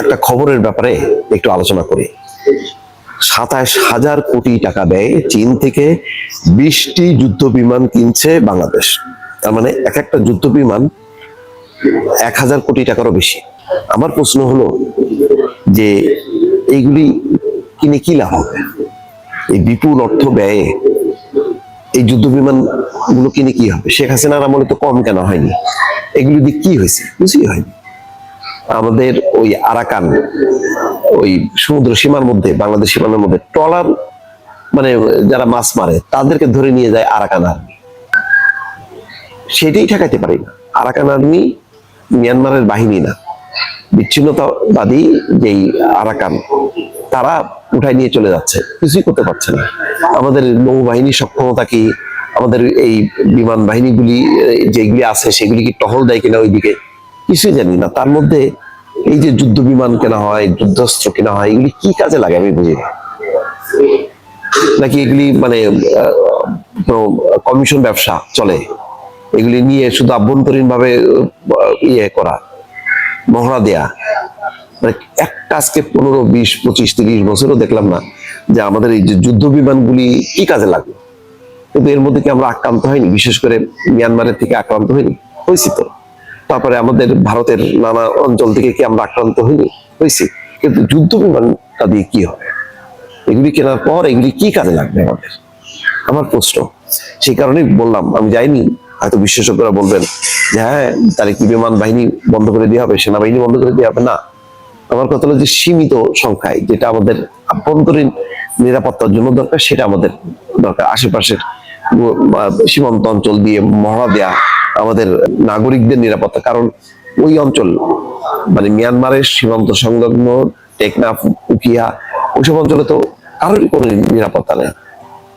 একটা খবরের ব্যাপারে একটু আলোচনা করি। সাতাশ হাজার কোটি টাকা ব্যয়ে চীন থেকে বিশটি যুদ্ধ বিমান কিনছে বাংলাদেশ। তার মানে এক একটা যুদ্ধ বিমান এক হাজার কোটি টাকারও বেশি। আমার প্রশ্ন হলো যে এইগুলি কিনে কি লাভ হবে? এই বিপুল অর্থ ব্যয়ে এই যুদ্ধ বিমানগুলো কিনে কি হবে? শেখ হাসিনার আমলে তো কম কেন হয়নি? এগুলি দিয়ে কি হয়েছে? কিছুই হয়নি। আমাদের ওই আরাকান, ওই সমুদ্র সীমার মধ্যে, বাংলাদেশ সীমানার মধ্যে ট্রলার মানে যারা মাছ মারে, তাদেরকে ধরে নিয়ে যায় আরাকান আর্মি। সেটাই ঠেকাইতে পারি না। আরাকান আর্মি মিয়ানমারের বাহিনী না। বিচ্ছিন্নতাবাদী যেই আরাকান, তারা উঠাই নিয়ে চলে যাচ্ছে। কিছুই করতে পারছে না। আমাদের নৌবাহিনীর সক্ষমতা কি? আমাদের এই বিমান বাহিনীগুলি, যেগুলি আছে, সেগুলি কি টহল দেয় কিনা ওইদিকে? কিছুই জানি না। তার মধ্যে এই যে যুদ্ধ বিমান কেনা হয়, যুদ্ধাস্ত্র কেনা হয়, এগুলি কি কাজে লাগে আমি বুঝি নাকি এগুলি মানে কমিশন ব্যবসা চলে? এগুলি নিয়ে শুধু আভ্যন্তরীণ ভাবে ইয়ে করা, মহড়া দেয়া? মানে একটা আজকে পনেরো, বিশ, পঁচিশ, তিরিশ বছরও দেখলাম না যে আমাদের এই যে যুদ্ধ বিমানগুলি কি কাজে লাগল কিন্তু এর মধ্যে কি আমরা আক্রান্ত হয়নি? বিশেষ করে মিয়ানমারের থেকে আক্রান্ত হয়নি? হয়েছি তো। তারপরে আমাদের ভারতের নানা অঞ্চল থেকে কি আমরা আক্রান্ত হইনি হয়েছি কিন্তু যুদ্ধ বিমানটা দিয়ে কি হবে? এগুলি কেনার পর এগুলি কি কাজে লাগবে আমাদের? আমার প্রশ্ন। সেই কারণেই বললাম, আমি যাইনি। হয়তো বিশেষজ্ঞরা বলবেন যে হ্যাঁ তাহলে কি বিমান বাহিনী বন্ধ করে দেওয়া হবে? সেনাবাহিনী বন্ধ করে দেওয়া হবে? না। আমার কথা হলো যে, সীমিত সংখ্যায় যেটা আমাদের আভ্যন্তরীণ নিরাপত্তার জন্য দরকার, সেটা আমাদের দরকার। আশেপাশের সীমান্ত অঞ্চল দিয়ে মহড়া দেয়া আমাদের নাগরিকদের নিরাপত্তা। কারণ ওই অঞ্চল মানে মিয়ানমারের সীমান্ত সংলগ্ন, টেকনাফ, উকিয়া, ওইসব অঞ্চলে তো কারোরই কোনো নিরাপত্তা নেই।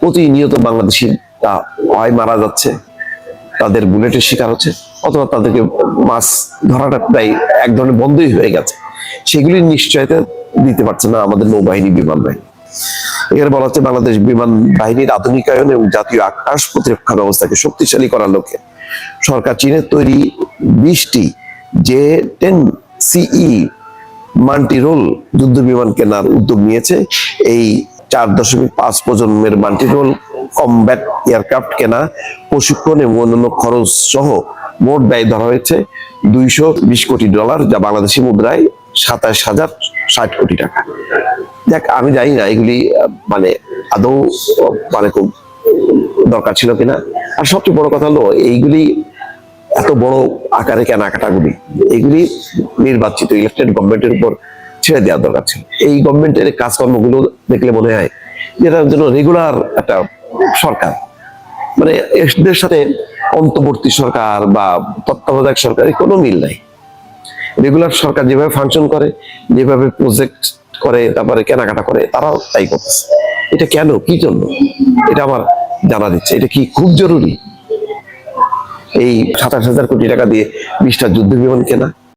প্রতিনিয়ত বাংলাদেশি তা হয় মারা যাচ্ছে, তাদের বুলেটের শিকার হচ্ছে, অথবা তাদেরকে মাছ ধরাটা প্রায় এক ধরনের বন্ধই হয়ে গেছে। সেগুলি নিশ্চয়তা দিতে পারছে না আমাদের নৌবাহিনী বিমান বাহিনী। এখানে বলা হচ্ছে বাংলাদেশ বিমান বাহিনীর আধুনিকায়ন এবং জাতীয় আকাশ প্রতিরক্ষা ব্যবস্থাকে শক্তিশালী করার লক্ষ্যে। সরকার চীনের তৈরি বিশটি যে টেন সিই মাল্টিরোল যুদ্ধ বিমান কেনার উদ্যোগ নিয়েছে। এই চার দশমিক পাঁচ প্রজন্মের মান্টি মাল্টিরোল কমব্যাট এয়ারক্রাফট কেনা, প্রশিক্ষণ এবং অন্যান্য খরচ সহ মোট ব্যয় ধরা হয়েছে দুইশো বিশ কোটি ডলার, যা বাংলাদেশি মুদ্রায় সাতাশ হাজার ষাট কোটি টাকা। দেখ, আমি জানি না এগুলি মানে আদৌ মানে খুব দরকার ছিল কিনা। আর সবচেয়ে বড় কথা হলো, এইগুলি এত বড় আকারে কেনাকাটাগুলি, এগুলি নির্বাচিত ইলেকটেড গভর্নমেন্টের উপর ছেড়ে দেওয়া দরকার ছিল। এই গভর্নমেন্টের কাজকর্মগুলো দেখলে মনে হয় যেটার জন্য রেগুলার একটা সরকার মানে এদের সাথে অন্তর্বর্তী সরকার বা তত্ত্বাবধায়ক সরকারের কোনো মিল নাই। রেগুলার সরকার যেভাবে ফাংশন করে, যেভাবে প্রজেক্ট করে, তারপরে কেনাকাটা করে, তারাও তাই করতেছে। এটা কেন? কি জন্য? এটা আমার জানা দিচ্ছে। এটা কি খুব জরুরি? এই সাতাশ হাজার কোটি টাকা দিয়ে বিশটা যুদ্ধ বিমান কেনা